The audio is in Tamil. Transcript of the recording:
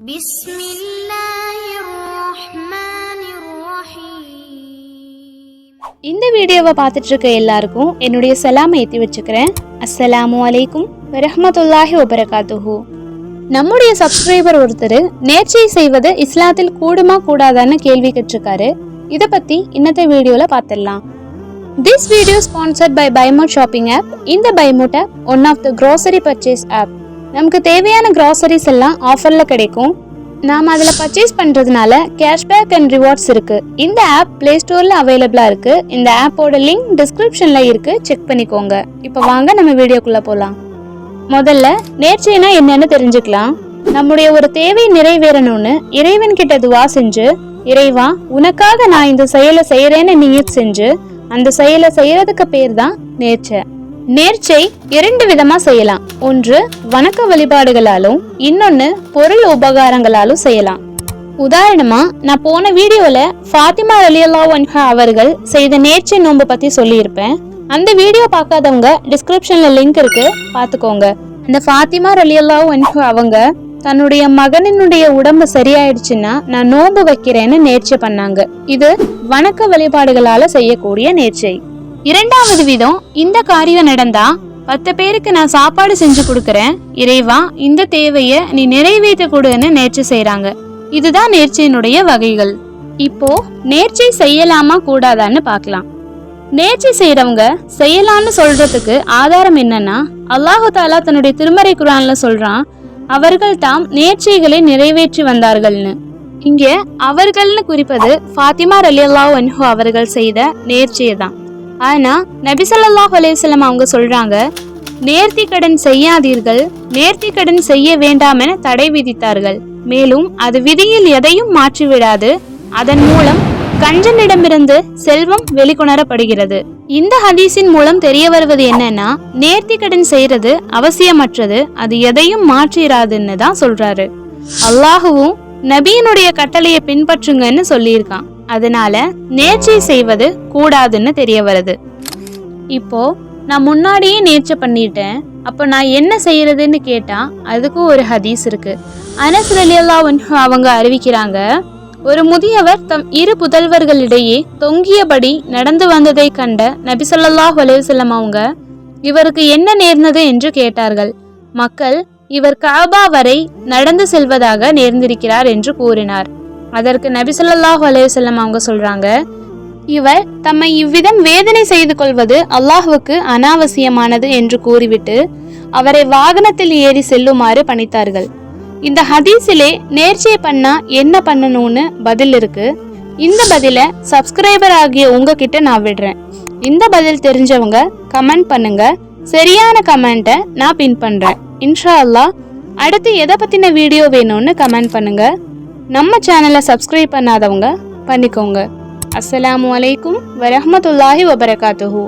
بسم الله الرحمن الرحيم இந்த வீடியோவை பார்த்துட்டு இருக்க எல்லாருக்கும் என்னுடைய சலாமை ஏற்றி வச்சுக்கிறேன் அஸ்ஸலாமு அலைக்கும் வரஹ்மத்துல்லாஹி வபரகாத்துஹு நம்முடைய சப்ஸ்கிரைபர் ஒருத்தர் நேர்ச்சை செய்வது இஸ்லாத்தில் கூடுமா கூடாதான்னு கேள்வி கேட்டிருக்காரு இதை பற்றி இன்னத்த வீடியோவில் பார்த்துடலாம் this video sponsored by பைமோட் shopping app இந்த பைமோட் app one of the grocery purchase app நமக்கு தேவையான கிராசரிஸ் எல்லாம் ஆஃபரில் கிடைக்கும். நாம் அதில் பர்ச்சேஸ் பண்ணுறதுனால கேஷ்பேக் அண்ட் ரிவார்ட்ஸ் இருக்குது இந்த ஆப் ப்ளே ஸ்டோரில் அவைலபிளாக இருக்குது இந்த ஆப்போட லிங்க் டிஸ்கிரிப்ஷனில் இருக்குது செக் பண்ணிக்கோங்க. இப்போ வாங்க நம்ம வீடியோக்குள்ளே போகலாம் முதல்ல நேர்ச்சைனா என்னென்னு தெரிஞ்சுக்கலாம். நம்முடைய ஒரு தேவை நிறைவேறணும்னு இறைவன் கிட்ட துவா செஞ்சு இறைவா உனக்காக நான் இந்த செயலை செய்கிறேன்னு நீயத் செஞ்சு அந்த செயலை செய்கிறதுக்கு பேர் தான் நேர்ச்சை நேர்ச்சை இரண்டு விதமா செய்யலாம். ஒன்று வணக்க வழிபாடுகளாலும் இன்னொன்னு பொருள் உபகாரங்களாலும் செய்யலாம். உதாரணமா நான் போன வீடியோல ஃபாத்திமா அலியல்லா அன்ஹா அவர்கள் செய்த நேர்ச்சை நோன்பு பத்தி சொல்லியிருப்பேன். அந்த வீடியோ பார்க்காதவங்க டிஸ்கிரிப்ஷன்ல லிங்க் இருக்கு பாத்துக்கோங்க அந்த ஃபாத்திமா அலியல்லா அன்ஹா அவங்க தன்னுடைய மகனினுடைய உடம்பு சரியாயிடுச்சுன்னா நான் நோன்பு வைக்கிறேன்னு நேர்ச்சி பண்ணாங்க. இது வணக்க வழிபாடுகளால செய்யக்கூடிய நேர்ச்சை. இரண்டாவது விதம் இந்த காரியம் நடந்தா பத்து பேருக்கு நான் சாப்பாடு செஞ்சு கொடுக்கறேன். இறைவா இந்த தேவையை நீ நிறைவேற்ற கொடுன்னு நேர்ச்சி செய்யறாங்க இதுதான் நேர்ச்சியினுடைய வகைகள். இப்போ நேர்ச்சி செய்யலாமா கூடாதான்னு பார்க்கலாம். நேர்ச்சி செய்யறவங்க செய்யலாம்னு சொல்றதுக்கு ஆதாரம் என்னன்னா அல்லாஹு தாலா தன்னுடைய திருமறை குரான்ல சொல்றான் அவர்கள் தாம் நேர்ச்சிகளை நிறைவேற்றி வந்தார்கள்னு. இங்கே அவர்கள்னு குறிப்பது ஃபாத்திமா ரலியல்லாஹு அன்ஹு அவர்கள் செய்த நேர்ச்சியை தான் ஆனா நபி ஸல்லல்லாஹு அலைஹி அவங்க சொல்றாங்க நேர்த்தி கடன் செய்யாதீர்கள் நேர்த்தி கடன் செய்ய வேண்டாம் என தடை விதித்தார்கள். மேலும் அது விதியில் எதையும் மாற்றிவிடாது அதன் மூலம் கஞ்சனிடமிருந்து செல்வம் வெளிக்கொணரப்படுகிறது. இந்த ஹதீஸின் மூலம் தெரிய வருவது என்னன்னா நேர்த்தி கடன் செய்யறது அவசியமற்றது அது எதையும் மாற்றிராதுன்னு தான் சொல்றாரு. அல்லாஹுவும் நபியினுடைய கட்டளையை பின்பற்றுங்கன்னு சொல்லியிருக்கான். அதனால நேர்ச்சை செய்வது கூடாதுன்னு தெரிய வருது. இப்போ நான் முன்னாடியே நேர்ச்சை பண்ணிட்டேன் அப்போ நான் என்ன செய்யறதுன்னு கேட்டா அதுக்கும் ஒரு ஹதீஸ் இருக்கு. அனஸ் ரலியல்லாஹு அவங்க அறிவிக்கிறாங்க ஒரு முதியவர் தம் இரு புதல்வர்களிடையே தொங்கியபடி நடந்து வந்ததை கண்ட நபிசல்லாஹ் ஸல்லல்லாஹு அவங்க இவருக்கு என்ன நேர்ந்தது? என்று கேட்டார்கள். மக்கள் இவர் காபா வரை நடந்து செல்வதாக நேர்ந்திருக்கிறார் என்று கூறினார். அதற்கு நபிசல்லாஹ் ஸல்லல்லாஹு அவங்க சொல்றாங்க இவர் தம்மை இவ்விதம் வேதனை செய்து கொள்வது அல்லாஹுவுக்கு அனாவசியமானது என்று கூறிவிட்டு அவரை வாகனத்தில் ஏறி செல்லுமாறு பணித்தார்கள். இந்த ஹதீஸிலே நேர்ச்சியை பண்ணா என்ன பண்ணணும்னு பதில் இருக்கு. இந்த பதிலை சப்ஸ்கிரைபர் ஆகிய உங்ககிட்ட நான் விடுறேன். இந்த பதில் தெரிஞ்சவங்க கமெண்ட் பண்ணுங்க. சரியான கமெண்ட்டை நான் பின் பண்றேன். இன்ஷா அல்லாஹ் அடுத்து எதை பத்தின வீடியோ வேணும்னு கமெண்ட் பண்ணுங்க. நம்ம சேனலை சப்ஸ்கிரைப் பண்ணாதவங்க பண்ணிக்கோங்க. அஸ்லாம் வலைக்கும் வரமத்துல்லாஹி வபரகாத்துஹூ.